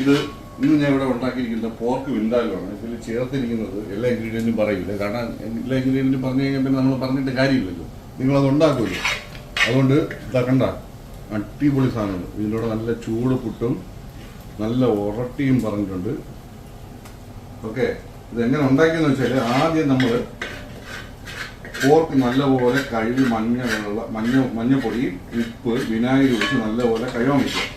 ഇത് ഇന്ന് ഞാൻ ഇവിടെ ഉണ്ടാക്കിയിരിക്കുന്ന പോർക്ക് വിന്താലുമാണ് ഇതിൽ ചേർത്തിരിക്കുന്നത് എല്ലാ ഇൻഗ്രീഡിയന്റും പറയില്ല. കാരണം എല്ലാ ഇൻഗ്രീഡിയന്റും പറഞ്ഞു കഴിഞ്ഞാൽ പിന്നെ നമ്മൾ പറഞ്ഞിട്ട് കാര്യമില്ലല്ലോ. നിങ്ങളത് ഉണ്ടാക്കുമല്ലോ. അതുകൊണ്ട് ഇതാ കണ്ട അടിപൊളി സാധനമാണ്. ഇതിലൂടെ നല്ല ചൂട് പുട്ടും നല്ല ഉറട്ടിയും പറഞ്ഞിട്ടുണ്ട്. ഓക്കെ ഇതെങ്ങനെ ഉണ്ടാക്കിയെന്ന് വെച്ചാൽ ആദ്യം നമ്മൾ പോർക്ക് നല്ലപോലെ കഴുകി മഞ്ഞ വെള്ള മഞ്ഞ മഞ്ഞപ്പൊടിയും ഉപ്പ് വിനാഗിരി ഒഴിച്ച് നല്ലപോലെ കഴുകാൻ വയ്ക്കുക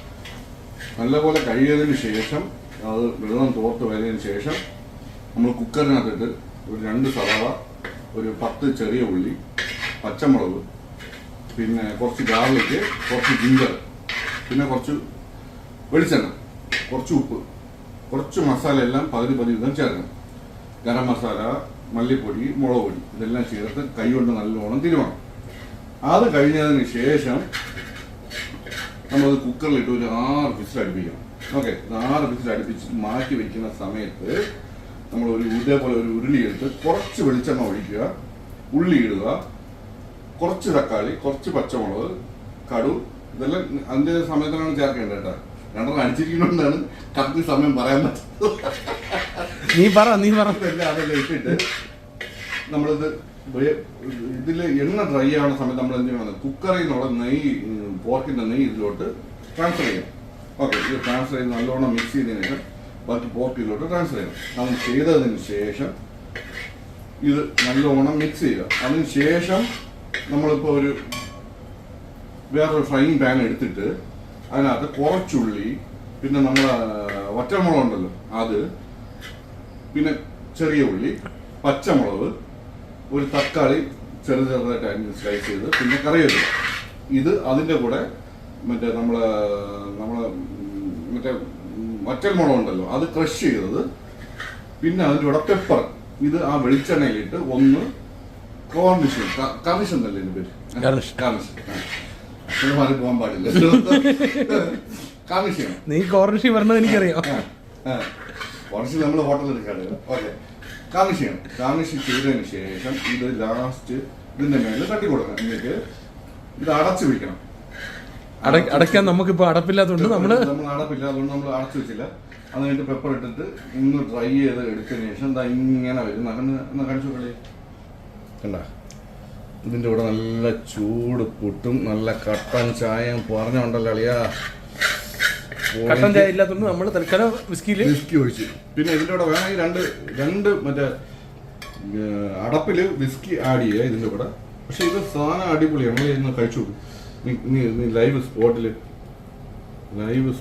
നല്ലപോലെ കഴുകിയതിന് ശേഷം അത് വെള്ളം തോർത്ത് വരുന്നതിന് ശേഷം നമ്മൾ കുക്കറിനകത്തിട്ട് ഒരു രണ്ട് സവാള ഒരു പത്ത് ചെറിയ ഉള്ളി പച്ചമുളക് പിന്നെ കുറച്ച് ഗാർലിക്ക് കുറച്ച് ജിഞ്ചർ പിന്നെ കുറച്ച് വെളിച്ചെണ്ണ കുറച്ച് ഉപ്പ് കുറച്ച് മസാല എല്ലാം പകുതി പകുതി വിധം ചേർക്കണം. ഗരം മസാല മല്ലിപ്പൊടി മുളക് പൊടി ഇതെല്ലാം ചേർത്ത് കൈ കൊണ്ട് നല്ലോണം തിരുവണം. അത് കഴിഞ്ഞതിന് ശേഷം നമ്മളത് കുക്കറിലിട്ട് ഒരു ആറ് വിസിൽ അടുപ്പിക്കണം. ഓക്കെ ആറ് വിസിൽ അടുപ്പിച്ച് മാറ്റി വെക്കുന്ന സമയത്ത് നമ്മൾ ഒരു ഇതേപോലെ ഒരു ഉരുളി എടുത്ത് കുറച്ച് വെളിച്ചെണ്ണ ഒഴിക്കുക ഉള്ളി ഇടുക കുറച്ച് തക്കാളി കുറച്ച് പച്ചമുളക് കടു ഇതെല്ലാം അതിന്റെ സമയത്തിനാണ് ചേർക്കേണ്ടത് കേട്ടോ. രണ്ടെണ്ണം അടിച്ചിരിക്കുന്നതുകൊണ്ടാണ് കറക്റ്റ് സമയം പറയാൻ പറ്റുന്നത് നീ പറ നീ പറ. അതെല്ലാം ഇട്ടിട്ട് നമ്മളിത് ഇതിൽ എണ്ണ ഡ്രൈ ആവുന്ന സമയത്ത് നമ്മൾ എന്ത് ചെയ്യണം? കുക്കറിൽ നിന്നുള്ള നെയ്യ് ഉം, പോർക്കിന്റെ നെയ്യ് ഇതിലോട്ട് ട്രാൻസ്ഫർ ചെയ്യണം ഓക്കെ ഇത് ട്രാൻസ്ഫർ ചെയ്ത് നല്ലോണം മിക്സ് ചെയ്തതിന് ശേഷം ബാക്കി പോർക്ക് ഇതിലോട്ട് ട്രാൻസ്ഫർ ചെയ്യണം. അത് ചെയ്തതിന് ശേഷം ഇത് നല്ലോണം മിക്സ് ചെയ്യുക. അതിന് ശേഷം നമ്മളിപ്പോൾ ഒരു വേറൊരു ഫ്രൈയിങ് പാൻ എടുത്തിട്ട് അതിനകത്ത് കുറച്ചുള്ളി പിന്നെ നമ്മൾ വറ്റമുളക് ഉണ്ടല്ലോ അത് പിന്നെ ചെറിയ ഉള്ളി പച്ചമുളക് ഒരു തക്കാളി ചെറു ചെറുതായിട്ട് അതിന് സ്ലൈസ് ചെയ്ത് പിന്നെ കറിവേപ്പില. ഇത് അതിന്റെ കൂടെ മറ്റേ നമ്മൾ നമ്മൾ മറ്റേ മറ്റൽ മുളക് ഉണ്ടല്ലോ അത് ക്രഷ് ചെയ്തത്. പിന്നെ അതിന്റെ കൂടെ പെപ്പർ ഇത് ആ വെളിച്ചെണ്ണയിലിട്ട് ഒന്ന് കോർണിഷ് കർണിഷ് എന്നല്ലേ ഇതിന്റെ പേര്. Garnish. കാർണിഷ് മാറി പോകാൻ പാടില്ല. കാർണിഷ് നീ കോർണിഷി പറഞ്ഞത് എനിക്കറിയാം. കുറച്ച് നമ്മൾ ഹോട്ടലിൽ എടുക്കാറ്. ഓക്കെ. കാർണിഷ് ചെയ്യണം. കാർണിഷ് ചെയ്തതിന് ശേഷം ഇത് ലാസ്റ്റ് ഇതിന്റെ മേലെ തട്ടി കൊടുക്കണം. എന്നിട്ട് ഇത് അടച്ചു വെക്കണം. അട- അടയ്ക്കാൻ നമുക്കിപ്പോ അടപ്പില്ലാത്തതുകൊണ്ട് നമ്മൾ നമ്മൾ അടപ്പില്ലാത്തതുകൊണ്ട് നമ്മൾ അടച്ചു വെച്ചില്ല. അത് കഴിഞ്ഞിട്ട് പെപ്പർ ഇട്ടിട്ട് ഇന്ന് ഡ്രൈ ചെയ്ത് എടുത്തതിന് ശേഷം എന്താ ഇങ്ങനെ വരും. നടന്ന് എന്നാ കാണിച്ചു കളി കണ്ട? ഇതിന്റെ കൂടെ നല്ല ചൂട് പുട്ടും. നല്ല കട്ടൻ ചായയും പറഞ്ഞുണ്ടല്ലോ അളിയാ. കട്ടൻ ചായ ഇല്ലാത്തതുകൊണ്ട് നമ്മൾ തൽക്കാലം വിസ്കിയിൽ വിസ്കി ഒഴിച്ച്. പിന്നെ ഇതിന്റെ കൂടെ വേണമെങ്കിൽ രണ്ട് രണ്ട് മറ്റേ അടപ്പിൽ വിസ്കി ആഡ് ചെയ്യുക ഇതിന്റെ കൂടെ. പക്ഷെ ഇത് സാധനം അടിപൊളിയാണ്. നമ്മൾ കഴിച്ചു നീ ലൈവ് സ്പോട്ടിൽ ലൈവ്